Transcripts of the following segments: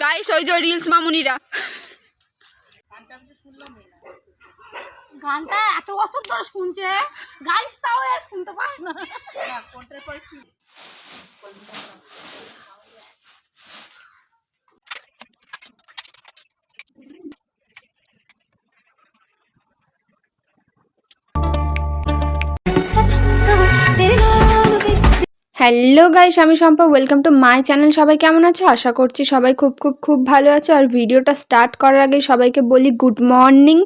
Guys ওই যে reels মামুনিরা। গানটা এত বছর ধরে শুনছে। গাইস তাও এ শুনতে পায় না। হ্যালো গাইস আমি Shampa welcome to my channel সবাই কেমন আছো? আশা করছি সবাই খুব খুব খুব ভালো আছো। আর ভিডিওটা স্টার্ট করার আগে সবাইকে বলি গুড মর্নিং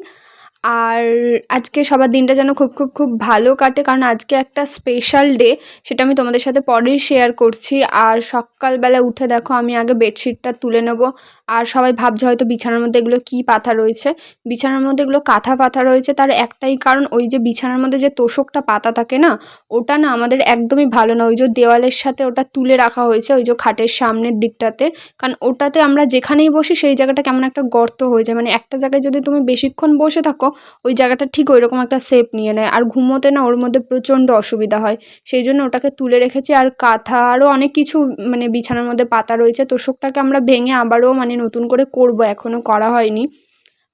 আর আজকে সবার দিনটা যেন খুব খুব খুব ভালো কাটে। কারণ আজকে একটা স্পেশাল ডে সেটা আমি তোমাদের সাথে পরেই শেয়ার করছি। আর সকালবেলা উঠে দেখো, আমি আগে বেডশিটটা তুলে নেব। আর সবাই ভাবছে হয়তো বিছানার মধ্যে এগুলো কী পাতা রয়েছে। বিছানার মধ্যে এগুলো কাঁথা পাতা রয়েছে। তার একটাই কারণ, ওই যে বিছানার মধ্যে যে তোষকটা পাতা থাকে না, ওটা না আমাদের একদমই ভালো না। ওই যে দেওয়ালের সাথে ওটা তুলে রাখা হয়েছে, ওই যে খাটের সামনের দিকটাতে। কারণ ওটাতে আমরা যেখানেই বসি, সেই জায়গাটা কেমন একটা গর্ত হয়ে যায়। মানে একটা জায়গায় যদি তুমি বেশিক্ষণ বসে থাকো ওই জায়গাটা ঠিক ওই রকম একটা শেপ নিয়ে নেয়। আর ঘুমোতে না ওর মধ্যে প্রচণ্ড অসুবিধা হয়। সেই জন্য ওটাকে তুলে রেখেছি। আর কাঁথা আরও অনেক কিছু মানে বিছানার মধ্যে পাতা রয়েছে। তোষকটাকে আমরা ভেঙে আবারও মানে নতুন করে করব। এখনও করা হয়নি।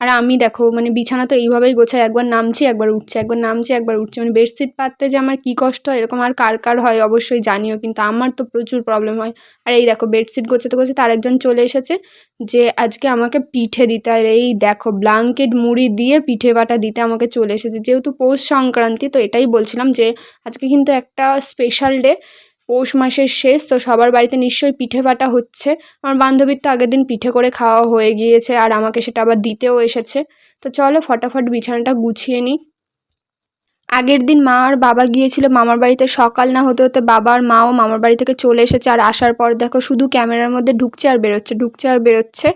আর আমি দেখো মানে বিছানা তো এইভাবেই গোছাই, একবার নামছি, একবার উঠছে, একবার নামছি, একবার উঠছে। মানে বেডশিট পাততে যে আমার কী কষ্ট হয়, এরকম আর কার কার হয় অবশ্যই জানিও, কিন্তু আমার তো প্রচুর প্রবলেম হয়। আর এই দেখো, বেডশিট গোছাতে গোছাতে আরেকজন চলে এসেছে যে আজকে আমাকে পিঠে দিতে, আর এই দেখো ব্লাঙ্কেট মুড়ি দিয়ে পিঠে বাটা দিতে আমাকে চলে এসেছে। যেহেতু পৌষ সংক্রান্তি, তো এটাই বলছিলাম যে আজকে কিন্তু একটা স্পেশাল ডে পৌষ মাসের শেষ, তো সবার বাড়িতে নিশ্চয়ই পিঠে বাটা হচ্ছে। আমার বান্ধবীর তো আগের দিন পিঠে করে খাওয়া হয়ে গিয়েছে, আর আমাকে সেটা আবার দিতেও এসেছে। তো চলো, ফটাফট বিছানাটা গুছিয়ে নিই। আগের দিন মা আর বাবা গিয়েছিল মামার বাড়িতে। সকাল না হতে হতে বাবা আর মাও মামার বাড়ি থেকে চলে এসেছে। আর আসার পর দেখো শুধু ক্যামেরার মধ্যে ঢুকছে আর বেরোচ্ছে, ঢুকছে আর বেরোচ্ছে।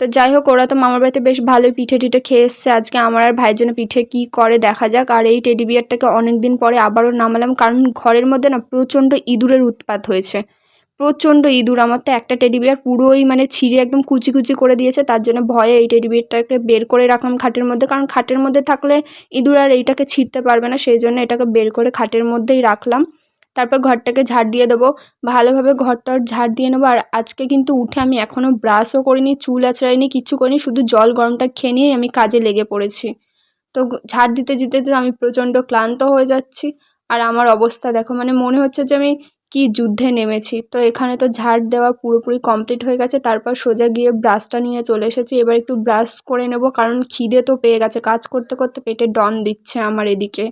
তো যাই হোক, ওরা তো মামার বাড়িতে বেশ ভালো পিঠে টিঠে খেয়ে এসছে। আজকে আমার আর ভাইয়ের জন্য পিঠে কী করে দেখা যাক। আর এই টেডি বিয়ারটাকে অনেক দিন পরে আবারও নামালাম। কারণ ঘরের মধ্যে না প্রচণ্ড ইঁদুরের উৎপাত হয়েছে। প্রচণ্ড ইঁদুর। আমার তো একটা টেডি বিয়ার পুরোই মানে ছিঁড়ে একদম কুচি কুচি করে দিয়েছে, তার জন্য ভয়ে এই টেডি বিয়ারটাকে বের করে রাখলাম খাটের মধ্যে। কারণ খাটের মধ্যে থাকলে ইঁদুর আর এইটাকে ছিঁড়তে পারবে না, সেই জন্য এটাকে বের করে খাটের মধ্যেই রাখলাম। তারপর ঘরটাকে ঝাড় দিয়ে দেবো। ভালোভাবে ঘরটার ঝাড় দিয়ে নেব। আর আজকে কিন্তু উঠে আমি এখনও ব্রাশও করিনি, চুল আঁচড়াইনি কিচ্ছু করিনি, শুধু জল গরমটা খেয়ে নিয়েই আমি কাজে লেগে পড়েছি। তো ঝাড় দিতে দিতে আমি প্রচণ্ড ক্লান্ত হয়ে যাচ্ছি। আর আমার অবস্থা দেখো মানে মনে হচ্ছে যে আমি কি যুদ্ধে নেমেছি। তো এখানে তো ঝাড় দেওয়া পুরোপুরি কমপ্লিট হয়ে গেছে। তারপর সোজা গিয়ে ব্রাশটা নিয়ে চলে এসেছি। এবার একটু ব্রাশ করে নেব, কারণ খিদে তো পেয়ে গেছে। কাজ করতে করতে পেটে ডন দিচ্ছে আমার এদিকে।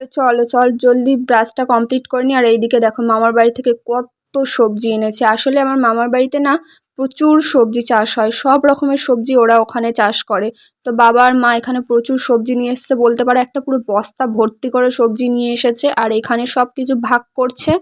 তো চলো, চল, জলদি ব্রাশটা কমপ্লিট করে নি। আর এইদিকে দেখো, মামার বাড়ি থেকে কত সবজি এনেছে। আসলে আমার মামার বাড়িতে না প্রচুর সবজি চাষ হয়। সব রকমের সবজি ওরা ওখানে চাষ করে। তো বাবা আর মা এখানে প্রচুর সবজি নিয়ে এসছে, বলতে পারো একটা পুরো বস্তা ভর্তি করে সবজি নিয়ে এসেছে আর এখানে সব কিছু ভাগ করছে।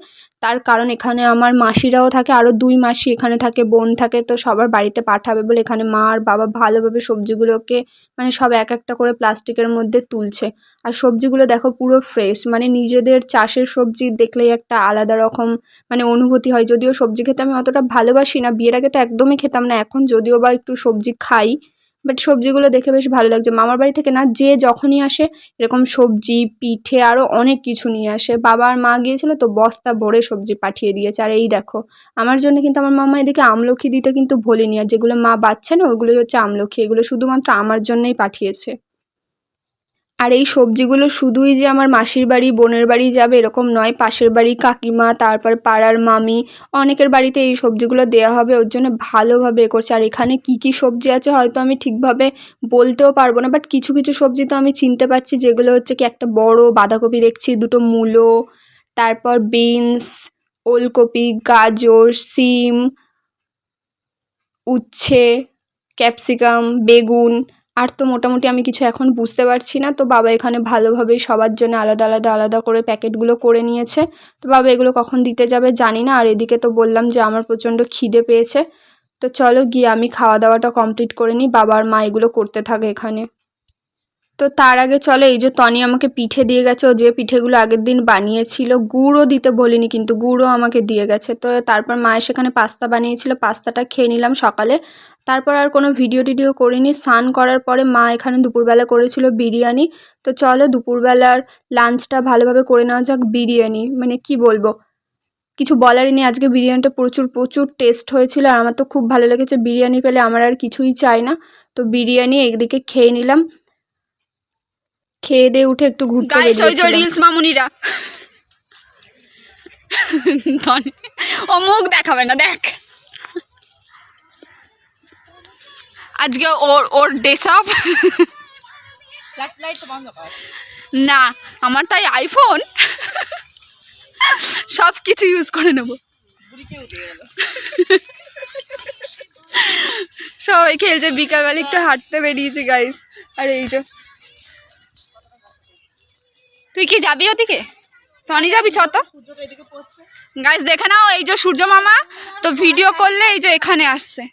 তার কারণ এখানে আমার মাসিরাও থাকে, আরও দুই মাসি এখানে থাকে, বোন থাকে, তো সবার বাড়িতে পাঠাবে বলে এখানে মা আর বাবা ভালোভাবে সবজিগুলোকে মানে সব এক একটা করে প্লাস্টিকের মধ্যে তুলছে। আর সবজিগুলো দেখো পুরো ফ্রেশ মানে নিজেদের চাষের সবজি দেখলেই একটা আলাদা রকম মানে অনুভূতি হয়। যদিও সবজি খেতে আমি অতটা ভালোবাসি না, বিয়ের আগে তো একদমই খেতাম না, এখন যদিও বা একটু সবজি খাই বাট সবজিগুলো দেখে বেশ ভালো লাগছে। মামার বাড়ি থেকে না, যে যখনই আসে, এরকম সবজি, পিঠে আরও অনেক কিছু নিয়ে আসে। বাবার মা গিয়েছিল তো বস্তা ভরে সবজি পাঠিয়ে দিয়েছে। আর এই দেখো, আমার জন্য কিন্তু আমার মামা এদিকে আমলখি দিতে কিন্তু ভোলেনি। আর যেগুলো মা বাচ্চা না, ওগুলোই হচ্ছে আমলখি। এগুলো শুধুমাত্র আমার জন্যই পাঠিয়েছে। আর এই সবজিগুলো শুধুই যে আমার মাসির বাড়ি, বোনের বাড়ি যাবে এরকম নয়, পাশের বাড়ি কাকিমা, তারপর পাড়ার মামি, অনেকের বাড়িতে এই সবজিগুলো দেওয়া হবে, ওর জন্য ভালোভাবে এ করছে। আর এখানে কি কি সবজি আছে হয়তো আমি ঠিকভাবে বলতেও পারব না, বাট কিছু কিছু সবজি তো আমি চিনতে পারছি, যেগুলো হচ্ছে কি একটা বড় বাঁধাকপি দেখছি, দুটো মূলো, তারপর বিনস, ওলকপি, গাজর, সিম, উচ্ছে, ক্যাপসিকাম, বেগুন আর তো মোটামুটি আমি কিছু এখন বুঝতে পারছি না। তো বাবা এখানে ভালোভাবেই সবার জন্য আলাদা আলাদা আলাদা করে প্যাকেটগুলো করে নিয়েছে। তো বাবা এগুলো কখন দিতে যাবে জানি না। আর এদিকে তো বললাম যে আমার প্রচণ্ড খিদে পেয়েছে। তো চলো গিয়ে আমি খাওয়া দাওয়াটা কমপ্লিট করে নিই। বাবার মা এগুলো করতে থাকে এখানে। তো তার আগে চলো, এই যে তনি আমাকে পিঠে দিয়ে গেছে, ও যে পিঠেগুলো আগের দিন বানিয়েছিল গুড়ও দিতে বলিনি কিন্তু গুড়ও আমাকে দিয়ে গেছে। তো তারপর মায়ের সেখানে পাস্তা বানিয়েছিল, পাস্তাটা খেয়ে নিলাম সকালে। তারপর আর কোনো ভিডিও টিডিও করিনি, স্নান করার পরে মা এখানে দুপুরবেলা করেছিল বিরিয়ানি। তো চলো, দুপুরবেলার লাঞ্চটা ভালোভাবে করে নেওয়া যাক, বিরিয়ানি। মানে কি বলব? কিছু বলারই নেই, আজকে বিরিয়ানিটা প্রচুর প্রচুর টেস্ট হয়েছিল, আর আমার তো খুব ভালো লেগেছে। বিরিয়ানি পেলে আমার আর কিছুই চাই না। তো বিরিয়ানি একদিকে খেয়ে নিলাম। খেয়ে দিয়ে উঠে একটু ঘুরতে গাইস ওই যে রিলস মামুনিরা। ও মুখ দেখাবে না দেখ। আজকে ওর ওর ডেসাপ না আমার তাই আইফোন সব কিছু ইউজ করে নেব। সবাই খেলছে বিকালবেলা একটু হাঁটতে বেরিয়েছে গাইস আর এই যে তুই কি যাবি ওদিকে টনি যাবি ছত গাইস দেখে নাও এই যে সূর্য মামা তো ভিডিও করলে এই যে এখানে আসছে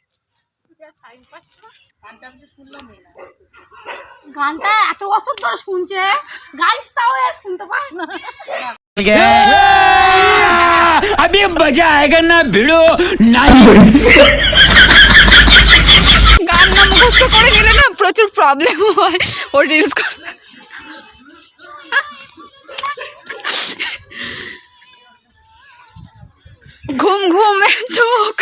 গানটা এত বছর ধরে শুনছে গাইস তাও এ শুনতে পায় না अभी मजा आएगा ना भिड़ो नहीं গান না মুখস্থ করে নিলে না প্রচুর প্রবলেম হয় ও রিলস ঘুম ঘুমে চোখ।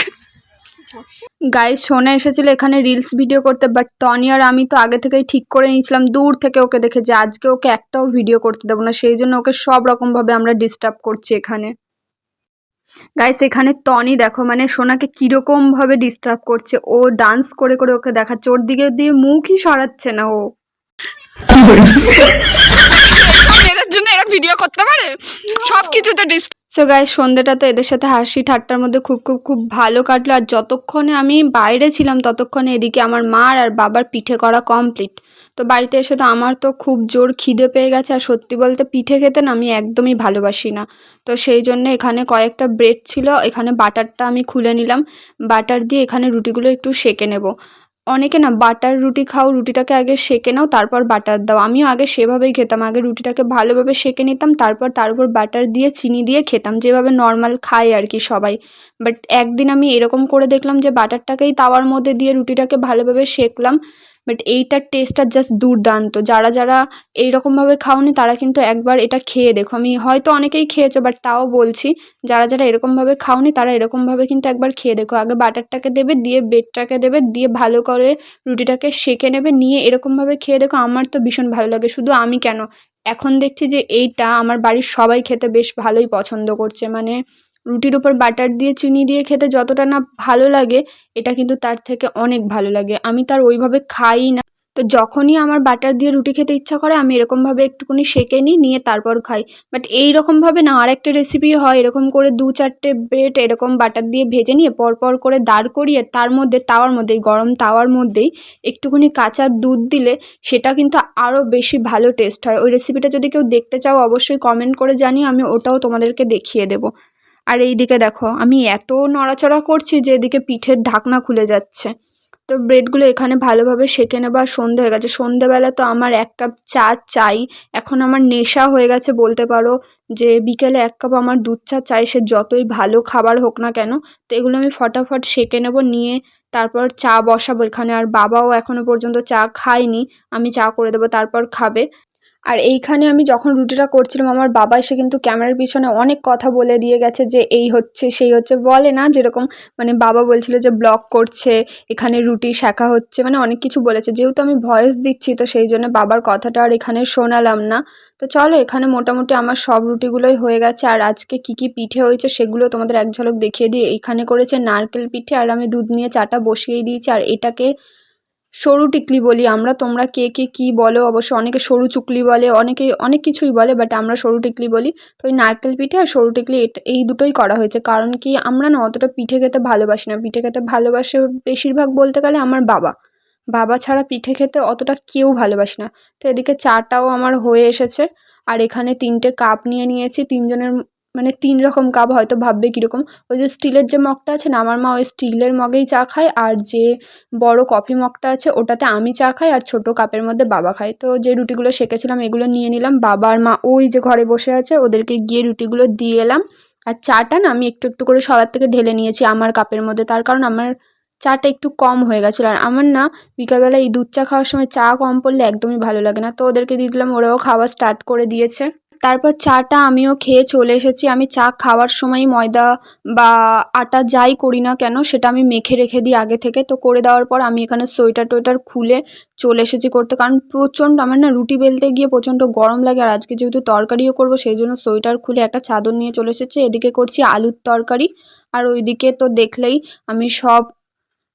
গাইস সোনা এসেছিল এখানে রিলস ভিডিও করতে বাট তনি আর আমি তো আগে থেকেই ঠিক করে নিয়েছিলাম। দূর থেকে ওকে দেখে যে আজকে ওকে একটাও ভিডিও করতে দেবো না। সেই জন্য ওকে সব রকমভাবে আমরা ডিস্টার্ব করছি এখানে। গাইস এখানে তনি দেখো মানে সোনাকে কীরকমভাবে ডিস্টার্ব করছে। ও ডান্স করে করে ওকে দেখাচ্ছে। ওর দিকে দিয়ে মুখই সরাচ্ছে না ও। ভিডিও করতে পারে? সব কিছুতে ডিস সো গাইস সন্ধ্যেটা তো এদের সাথে হাসি ঠাট্টার মধ্যে খুব খুব খুব ভালো কাটলো। আর যতক্ষণে আমি বাইরে ছিলাম ততক্ষণে এদিকে আমার মার আর বাবার পিঠে করা কমপ্লিট তো বাড়িতে এসে তো আমার তো খুব জোর খিদে পেয়ে গেছে। আর সত্যি বলতে পিঠে খেতে না আমি একদমই ভালোবাসি না। তো সেই জন্য এখানে কয়েকটা ব্রেড ছিল। এখানে বাটারটা আমি খুলে নিলাম। বাটার দিয়ে এখানে রুটিগুলো একটু সেকে নেব। অনেকে না বাটার রুটি খাও, রুটিটাকে আগে সেঁকে নাও, তারপর বাটার দাও। আমিও আগে সেভাবেই খেতাম। আগে রুটিটাকে ভালোভাবে সেঁকে নিতাম, তারপর তার উপর বাটার দিয়ে, চিনি দিয়ে খেতাম। যেভাবে নর্মাল খায় আর কি সবাই। বাট একদিন আমি এরকম করে দেখলাম যে বাটারটাকেই তাওয়ার মধ্যে দিয়ে রুটিটাকে ভালোভাবে সেকলাম। বাট এইটার টেস্টটা জাস্ট দুর্দান্ত। যারা যারা এইরকমভাবে খাওনি, তারা কিন্তু একবার এটা খেয়ে দেখো। আমি হয়তো অনেকেই খেয়েছো বাট তাও বলছি, যারা যারা এরকমভাবে খাওনি, তারা এরকমভাবে কিন্তু একবার খেয়ে দেখো। আগে বাটারটাকে দেবে, দিয়ে বেডটাকে দেবে, দিয়ে ভালো করে রুটিটাকে সেঁকে নেবে, নিয়ে এরকমভাবে খেয়ে দেখো। আমার তো ভীষণ ভালো লাগে, শুধু আমি কেন? এখন দেখছি যে এইটা আমার বাড়ির সবাই খেতে বেশ ভালোই পছন্দ করছে। মানে রুটির উপর বাটার দিয়ে, চিনি দিয়ে খেতে যতটা না ভালো লাগে, এটা কিন্তু তার থেকে অনেক ভালো লাগে। আমি তার ওইভাবে খাই না। তো যখনই আমার বাটার দিয়ে রুটি খেতে ইচ্ছা করে, আমি এরকমভাবে একটুখানি সেঁকে নিই, নিয়ে তারপর খাই। বাট এই রকমভাবে না, আরেকটা রেসিপি হয়, এরকম করে দু চারটে ব্রেড এরকম বাটার দিয়ে ভেজে নিয়ে, পরপর করে দাঁড় করিয়ে, তার মধ্যে, তাওয়ার মধ্যেই গরম তাওয়ার মধ্যেই একটুখানি কাঁচা দুধ দিলে, সেটা কিন্তু আরও বেশি ভালো টেস্ট হয়। ওই রেসিপিটা যদি কেউ দেখতে চাও, অবশ্যই কমেন্ট করে জানিও আমি ওটাও তোমাদেরকে দেখিয়ে দেবো। আর এই দিকে দেখো, আমি এত নড়াচড়া করছি যে এদিকে পিঠের ঢাকনা খুলে যাচ্ছে। তো ব্রেডগুলো এখানে ভালোভাবে সেঁকে নেব আর সন্ধে হয়ে গেছে। সন্ধেবেলা তো আমার এক কাপ চা চাই। এখন আমার নেশা হয়ে গেছে বলতে পারো যে বিকেলে এক কাপ আমার দুধ চা চাই, সে যতই ভালো খাবার হোক না কেন। তো এগুলো আমি ফটাফট সেঁকে নেব, নিয়ে তারপর চা বসাবো এখানে। আর বাবাও এখনও পর্যন্ত চা খায়নি, আমি চা করে দেবো, তারপর খাবে। আর এইখানে আমি যখন রুটিটা করছিলাম, আমার বাবা এসে কিন্তু ক্যামেরার পিছনে অনেক কথা বলে দিয়ে গেছে যে এই হচ্ছে, সেই হচ্ছে। বলে না যেরকম মানে বাবা বলছিল যে ব্লগ করছে, এখানে রুটি শেখা হচ্ছে মানে অনেক কিছু বলেছে। যেহেতু আমি ভয়েস দিচ্ছি, তো সেই জন্য বাবার কথাটা আর এখানে শোনালাম না। তো চলো, এখানে মোটামুটি আমার সব রুটিগুলোই হয়ে গেছে। আর আজকে কি কি পিঠে হয়েছে সেগুলো তোমাদের এক ঝলক দেখিয়ে দিই। এইখানে করেছে নারকেল পিঠে, আর আমি দুধ নিয়ে চাটা বসিয়ে দিয়েছি। আর এটাকে সরু টিকলি বলি আমরা, তোমরা কে কে কী বলো, অবশ্য অনেকে সরু চুকলি বলে, অনেকে অনেক কিছুই বলে বাট আমরা সরু টিকলি বলি। তো ওই নারকেল পিঠে আর সরু টিকলি এই দুটোই করা হয়েছে। কারণ কি, আমরা না অতটা পিঠে খেতে ভালোবাসি না। পিঠে খেতে ভালোবাসে বেশিরভাগ বলতে গেলে আমার বাবা। বাবা ছাড়া পিঠে খেতে অতটা কেউ ভালোবাসে না। তো এদিকে চাটাও আমার হয়ে এসেছে। আর এখানে তিনটে কাপ নিয়ে নিয়েছি। তিনজনের মানে তিন রকম কাপ হয়তো ভাববে কীরকম। ওই যে স্টিলের যে মগটা আছে না, আমার মা ওই স্টিলের মগেই চা খায় আর যে বড় কফি মগটা আছে ওটাতে আমি চা খাই আর ছোট কাপের মধ্যে বাবা খায়। তো যে রুটিগুলো সেঁকেছিলাম এগুলো নিয়ে নিলাম। বাবা আর মা ওই যে ঘরে বসে আছে ওদেরকে গিয়ে রুটিগুলো দিয়ে এলাম। আর চাটা না আমি একটু একটু করে সবার থেকে ঢেলে নিয়েছি আমার কাপের মধ্যে। তার কারণ আমার চাটা একটু কম হয়ে গেছিল। আর আমার না বিকালবেলা এই দুধ চা খাওয়ার সময় চা কম পড়লে একদমই ভালো লাগে না। তো ওদেরকে দিয়ে দিলাম, ওরাও খাওয়া স্টার্ট করে দিয়েছে। তারপর চাটা আমিও খেয়ে চলে এসেছি। আমি চা খাওয়ার সময় ময়দা বা আটা যাই করি না কেন, সেটা আমি মেখে রেখে দিই আগে থেকে। তো করে দেওয়ার পর আমি এখানে সোয়েটার টোয়েটার খুলে চলে এসেছি করতে। কারণ প্রচণ্ড আমার না রুটি বেলতে গিয়ে প্রচণ্ড গরম লাগে। আর আজকে যেহেতু তরকারিও করব, সেই জন্য সোয়েটার খুলে একটা চাদর নিয়ে চলে এসেছি। এদিকে করছি আলুর তরকারি। আর ওইদিকে তো দেখলেই আমি সব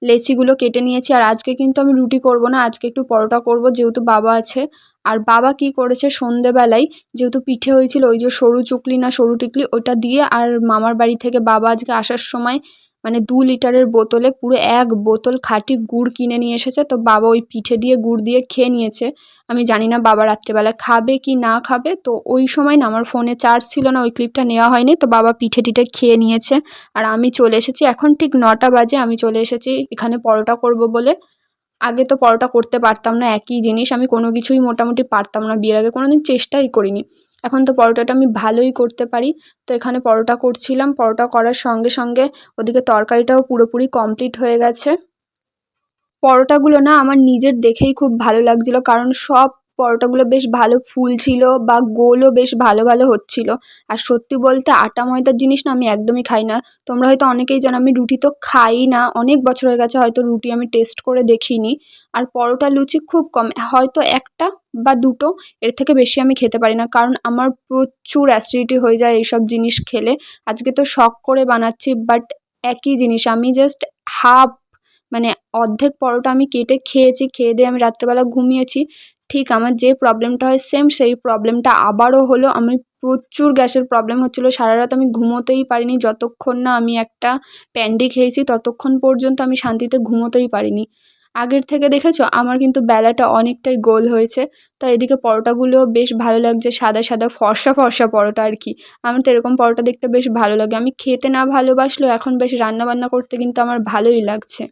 লেচিগুলো কেটে নিয়েছি। আর আজকে কিন্তু আমি রুটি করব না, আজকে একটু পরোটা করব। যেহেতু বাবা আছে আর বাবা কি করেছে? সন্ধেবেলায় যেহেতু পিঠে হয়েছিল, ওই যে সরু চুকলি না সরু টিকলি ওটা দিয়ে আর মামার বাড়ি থেকে বাবা আজকে আসার সময় মানে দু লিটারের বোতলে পুরো এক বোতল খাঁটি গুড় কিনে নিয়ে এসেছে। তো বাবা ওই পিঠে দিয়ে গুড় দিয়ে খেয়ে নিয়েছে। আমি জানি না বাবা রাত্রেবেলা খাবে কি না খাবে। তো ওই সময় না আমার ফোনে চার্জ ছিল না, ওই ক্লিপটা নেওয়া হয়নি। তো বাবা পিঠে টিঠে খেয়ে নিয়েছে। আর আমি চলে এসেছি, এখন ঠিক নটা বাজে, আমি চলে এসেছি, এখানে পরোটা করব বলে। আগে তো পরোটা করতে পারতাম না, একই জিনিস আমি কোনো কিছুই মোটামুটি পারতাম না বিয়ের আগে কোনো দিন চেষ্টাই করিনি। এখন তো পরোটাটা আমি ভালোই করতে পারি। তো এখানে পরোটা করছিলাম, পরোটা করার সঙ্গে সঙ্গে ওদিকে তরকারিটাও পুরোপুরি কমপ্লিট হয়ে গেছে। পরোটাগুলো না আমার নিজের দেখেই খুব ভালো লাগছিল, কারণ সব পরোটাগুলো বেশ ভালো ফুলছিল বা গোলও বেশ ভালো ভালো হচ্ছিল। আর সত্যি বলতে আটা ময়দার জিনিস না আমি একদমই খাই না। তোমরা হয়তো অনেকেই জানো আমি রুটি তো খাই না। অনেক বছর হয়ে গেছে হয়তো রুটি আমি টেস্ট করে দেখিনি। আর পরোটা লুচি খুব কম। হয়তো একটা বা দুটো এর থেকে বেশি আমি খেতে পারি না। কারণ আমার প্রচুর অ্যাসিডিটি হয়ে যায় এইসব জিনিস খেলে। আজকে তো শখ করে বানাচ্ছি বাট একই জিনিস। আমি জাস্ট হাফ মানে অর্ধেক পরোটা আমি কেটে খেয়েছি। খেয়ে দিয়ে আমি রাত্রেবেলা ঘুমিয়েছি। ঠিক আমার যে প্রবলেমটা হয় সেম সেই প্রবলেমটা আবারও হলো, আমি প্রচুর গ্যাসের প্রবলেম হচ্ছিল। সারা রাত আমি ঘুমোতেই পারিনি, যতক্ষণ না আমি একটা প্যান্ডি খেয়েছি, ততক্ষণ পর্যন্ত আমি শান্তিতে ঘুমোতেই পারিনি। আগের থেকে দেখেছ, আমার কিন্তু বেলাটা অনেকটাই গোল হয়েছে তো এদিকে পরোটাগুলো বেশ ভালো লাগছে, সাদা সাদা ফর্সা ফর্সা পরোটা আর কি। আমার তো এরকম পরোটা দেখতে বেশ ভালো লাগে। আমি খেতে না ভালোবাসলেও এখন বেশ রান্না বান্না করতে কিন্তু আমার ভালোই লাগছে।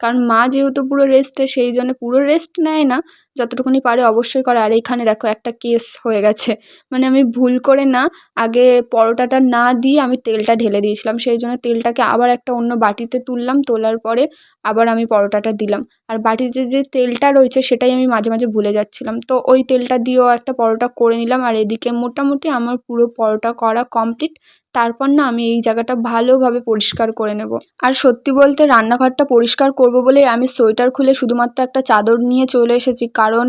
কারণ মা যেহেতু পুরো রেস্টে সেই জন্য পুরো রেস্ট নেয় না। যতটুকুনি পারে অবশ্যই করে। আর এখানে দেখো একটা কেস হয়ে গেছে। মানে আমি ভুল করে না, আগে পরোটাটা না দিয়ে আমি তেলটা ঢেলে দিয়েছিলাম। সেই জন্য তেলটাকে আবার একটা অন্য বাটিতে তুললাম, তোলার পরে আবার আমি পরোটাটা দিলাম। আর বাটিতে যে তেলটা রয়েছে, সেটাই আমি মাঝে মাঝে ভুলে যাচ্ছিলাম। তো ওই তেলটা দিয়েও একটা পরোটা করে নিলাম। আর এদিকে মোটামুটি আমার পুরো পরোটা করা কমপ্লিট তারপর না আমি এই জায়গাটা ভালোভাবে পরিষ্কার করে নেব। আর সত্যি বলতে রান্নাঘরটা পরিষ্কার করব বলে আমি সোয়েটার খুলে শুধুমাত্র একটা চাদর নিয়ে চলে এসেছি। কারণ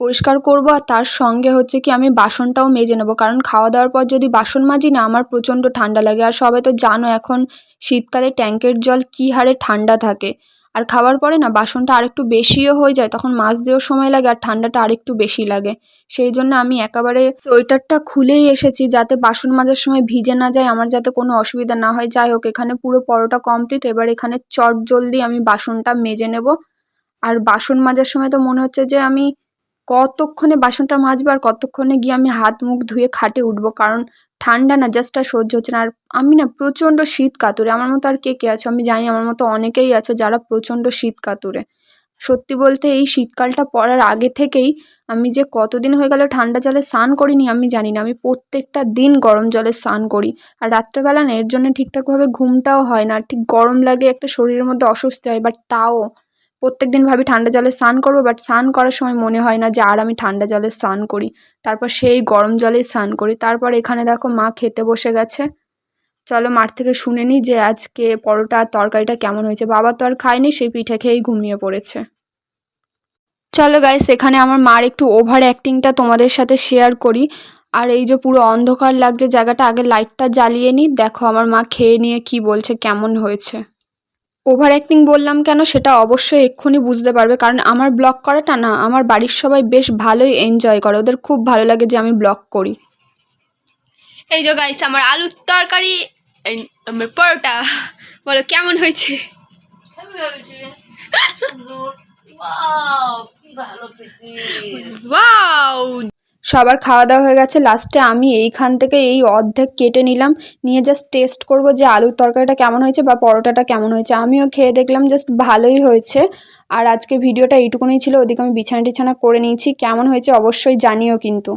পরিষ্কার করব আর তার সঙ্গে হচ্ছে কি আমি বাসনটাও মেজে নেব। কারণ খাওয়া দাওয়ার পর যদি বাসন মাজি না, আমার প্রচণ্ড ঠান্ডা লাগে। আর সবাই তো জানো এখন শীতকালে ট্যাঙ্কের জল কী হারে ঠান্ডা থাকে। আর খাওয়ার পরে না বাসনটা আরেকটু বেশিও হয়ে যায়, তখন মাছ দেওয়ার সময় লাগে আর ঠান্ডাটা আরেকটু বেশি লাগে। সেই জন্য আমি একেবারে সোয়েটারটা খুলেই এসেছি যাতে বাসন মাজার সময় ভিজে না যায়, আমার যাতে কোনো অসুবিধা না হয়। যাই হোক, এখানে পুরো পরোটা কমপ্লিট এবার এখানে চট জলদি আমি বাসনটা মেজে নেব। আর বাসন মাজার সময় তো মনে হচ্ছে যে আমি কতক্ষণে বাসনটা মাজবো আর কতক্ষণে গিয়ে আমি হাত মুখ ধুয়ে খাটে উঠবো, কারণ ঠান্ডা না জাস্ট আর সহ্য হচ্ছে না। আর আমি না প্রচণ্ড শীত কাতুরে। আমার মতো আর কে কে আছো আমি জানি আমার মতো অনেকেই আছে যারা প্রচণ্ড শীত কাতুরে। সত্যি বলতে এই শীতকালটা পড়ার আগে থেকেই আমি যে কতদিন হয়ে গেল ঠান্ডা জলে স্নান করিনি আমি জানি না। আমি প্রত্যেকটা দিন গরম জলে স্নান করি। আর রাত্রেবেলা না এর জন্য ঠিকঠাকভাবে ঘুমটাও হয় না। ঠিক গরম লাগে একটা শরীরের মধ্যে অস্বস্তি হয় বাট তাও প্রত্যেক দিন ভাবি ঠান্ডা জলে স্নান করব বাট স্নান করার সময় মনে হয় না যে আর আমি ঠান্ডা জলে স্নান করি। তারপর সেই গরম জলেই স্নান করি। তারপর এখানে দেখো মা খেতে বসে গেছে। চলো মার থেকে শুনে নিই যে আজকে পরোটা তরকারিটা কেমন হয়েছে। বাবা তো আর খায়নি, সেই পিঠে খেয়েই ঘুমিয়ে পড়েছে। চলো গাইস এখানে আমার মার একটু ওভার অ্যাক্টিংটা তোমাদের সাথে শেয়ার করি। আর এই যে পুরো অন্ধকার লাগছে জায়গাটা, আগে লাইটটা জ্বালিয়ে নিই দেখো আমার মা খেয়ে নিয়ে কি বলছে, কেমন হয়েছে। ওভার অ্যাক্টিং বললাম কেন সেটা অবশ্যই এক্ষুনি বুঝতে পারবে কারণ আমার ব্লগ করাটা না আমার বাড়ির সবাই বেশ ভালোই এনজয় করে ওদের খুব ভালো লাগে যে আমি ব্লগ করি। এই যে গাইস আমার আলুর তরকারি আমার পরোটা বলো কেমন হয়েছে? ওয়াও সবার খাওয়া দাওয়া হয়ে গেছে। লাস্টে আমি এইখান থেকে এই অর্ধেক কেটে নিলাম। নিয়ে জাস্ট টেস্ট করব যে আলুর তরকারিটা কেমন হয়েছে বা পরোটাটা কেমন হয়েছে। আমিও খেয়ে দেখলাম জাস্ট ভালোই হয়েছে। আর আজকে ভিডিওটা এইটুকুনি ছিল। ওদিকে আমি বিছানা টিছানা করে নিয়েছি। কেমন হয়েছে অবশ্যই জানিও কিন্তু।